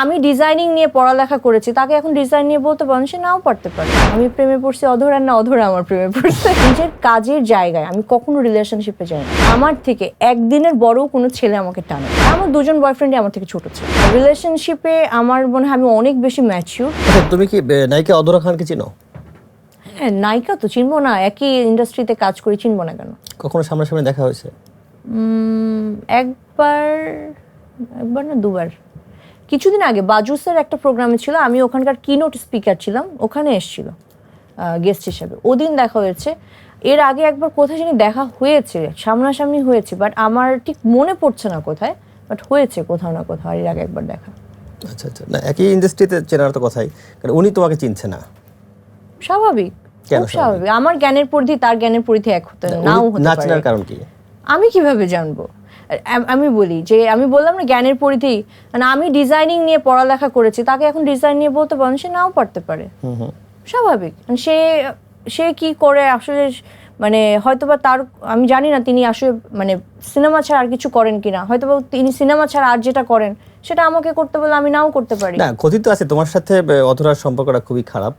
আমি ডিজাইনিং নিয়ে পড়ালেখা করেছি তাকে এখন ডিজাইন নিয়ে বলতে পারেন সে নাও পারতে পারে। আমি প্রেমে পড়ছি অধরা না অধরা আমার প্রেমে পড়ছে। নিজের কাজের জায়গায় আমি কখনো রিলেশনশিপে যাই না। আমার থেকে একদিনের বড় কোনো ছেলে আমাকে টানে। আমার দুজন বয়ফ্রেন্ডই আমার থেকে ছোট ছিল। রিলেশনশিপে আমার মনে হয় আমি অনেক বেশি ম্যাচিউর আচ্ছা তুমি কি নায়িকা অদরা খানকে চিনো? হ্যাঁ নায়িকা তো চিনবো না একই ইন্ডাস্ট্রিতে কাজ করি চিনবো না কেন? কখনো সামনাসামনি দেখা হয়েছে? একবার একবার না দুবার। কিছুদিন আগে বাজুসের একটা প্রোগ্রামে ছিল আমি ওখানকার কিনোট স্পিকার ছিলাম ওখানে এসেছিল গেস্ট হিসেবে। ওদিন দেখা হয়েছে এর আগে একবার কোথায় জানি দেখা হয়েছে সামনাসামনি হয়েছে বাট আমার ঠিক মনে পড়ছে না কোথায় বাট হয়েছে কোথাও না কোথাও এর আগে একবার দেখা। আচ্ছা আচ্ছা না একই ইন্ডাস্ট্রিতে চেনার তো কথাই কারণ উনি তোমাকে চিনছে না। স্বাভাবিক কেন স্বাভাবিক। আমার জ্ঞানের পরিধি তার জ্ঞানের পরিধি এক হতে নাও হতে না পারে। কারণ কি? আমি কীভাবে জানব? আমি বলি যে আমি বললাম না জ্ঞানের পরিধি। মানে আমি ডিজাইনিং নিয়ে পড়ালেখা করেছি তাকে এখন ডিজাইন নিয়ে বলতে পারেন সে নাও পারতে পারে। স্বাভাবিক। সে সে কি করে আসলে মানে হয়তোবা তার আমি জানি না তিনি আসলে মানে সিনেমা ছাড়া আর কিছু করেন কিনা। হয়তোবা তিনি সিনেমা ছাড়া আর যেটা করেন সেটা আমাকে করতে বলে আমি নাও করতে পারি। না কথিত আছে তোমার সাথে অধরার সম্পর্কটা খুবই খারাপ।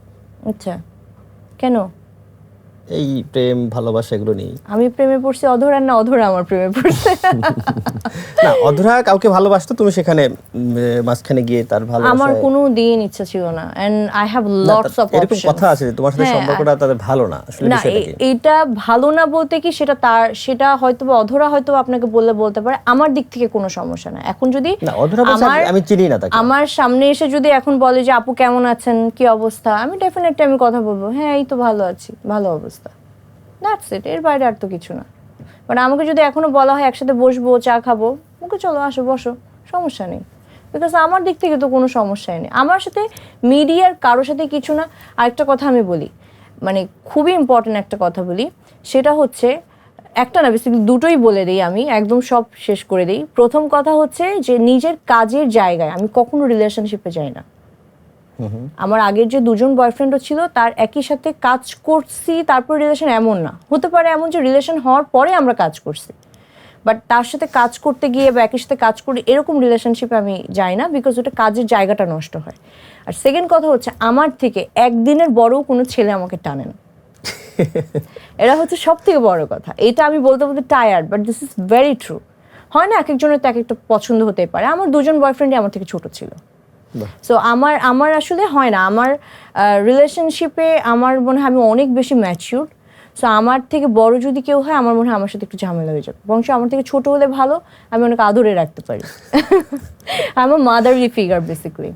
আচ্ছা। কেন? এই প্রেম ভালোবাসা এগুলো নেই আমি প্রেমে পড়ছি অধরা না অধরা আমার প্রেমে পড়ছে? না অধরা কাউকে ভালোবাসতো তুমি সেখানে মাঝখানে গিয়ে তার আমার কোনো দিন ইচ্ছা ছিল না and I have lots of এরকম কথা আছে তোমার সাথে হ্যাঁ, সম্পর্কটা তাদের ভালো না আসলে না এটা ভালো না বলতে কি সেটা তার সেটা হয়তো অধরা হয়তো আপনাকে বললে বলতে পারে আমার দিক থেকে কোনো সমস্যা না। এখন যদি না অধরা আমার আমি- আমি চিনি না তাকে। আমার সামনে এসে যদি এখন বলে যে আপু কেমন আছেন? কি অবস্থা? আমি ডেফিনেটলি আমি কথা বলব হ্যাঁ এই তো ভালো আছি ভালো অবস্থা। দ্যাটস ইট এর বাইরে আর তো কিছু না। মানে আমাকে যদি এখনও বলা হয় একসাথে বসবো, চা খাব ওকে চলো, আসো, বসো, সমস্যা নেই। বিকজ আমার দিক থেকে তো কোনো সমস্যাই নেই। আমার সাথে মিডিয়ার কারোর সাথে কিছু না। আরেকটা কথা আমি বলি মানে খুবই ইম্পর্টেন্ট একটা কথা বলি, সেটা হচ্ছে, একটা না বেসিক্যালি দুটোই বলে দিই আমি, একদম সব শেষ করে দিই। প্রথম কথা হচ্ছে যে নিজের কাজের জায়গায়, আমি কখনো রিলেশনশিপে যাই না। আমার আগের যে দুজন বয়ফ্রেন্ডও ছিল তার একই সাথে কাজ করছি তারপর রিলেশন এমন না। হতে পারে এমন যে রিলেশন হওয়ার পরে আমরা কাজ করছি। বাট তার সাথে কাজ করতে গিয়ে বা একই সাথে কাজ করে এরকম রিলেশনশিপে আমি যাই না বিকজ ওটা কাজের জায়গাটা নষ্ট হয়। আর সেকেন্ড কথা হচ্ছে আমার থেকে একদিনের বড়ও কোনো ছেলে আমাকে টানে না। এরা হচ্ছে সব থেকে বড় কথা। এটা আমি বলতে বলতে tired but this is very true হয় না এক একজনের তো এক একটা পছন্দ হতে পারে। আমার দুজন বয়ফ্রেন্ডই আমার থেকে ছোট ছিল। সো আমার আমার আসলে হয় না। আমার রিলেশনশিপে আমার মনে হয় আমি অনেক বেশি ম্যাচিউর সো আমার থেকে বড় যদি কেউ হয়, আমার মনে হয় আমার সাথে একটু ঝামেলা হয়ে যাবে। বংশ আমার থেকে ছোট হলে ভালো, আমি অনেক আদরে রাখতে পারি। আমার মাদারলি ফিগার বেসিক্যালি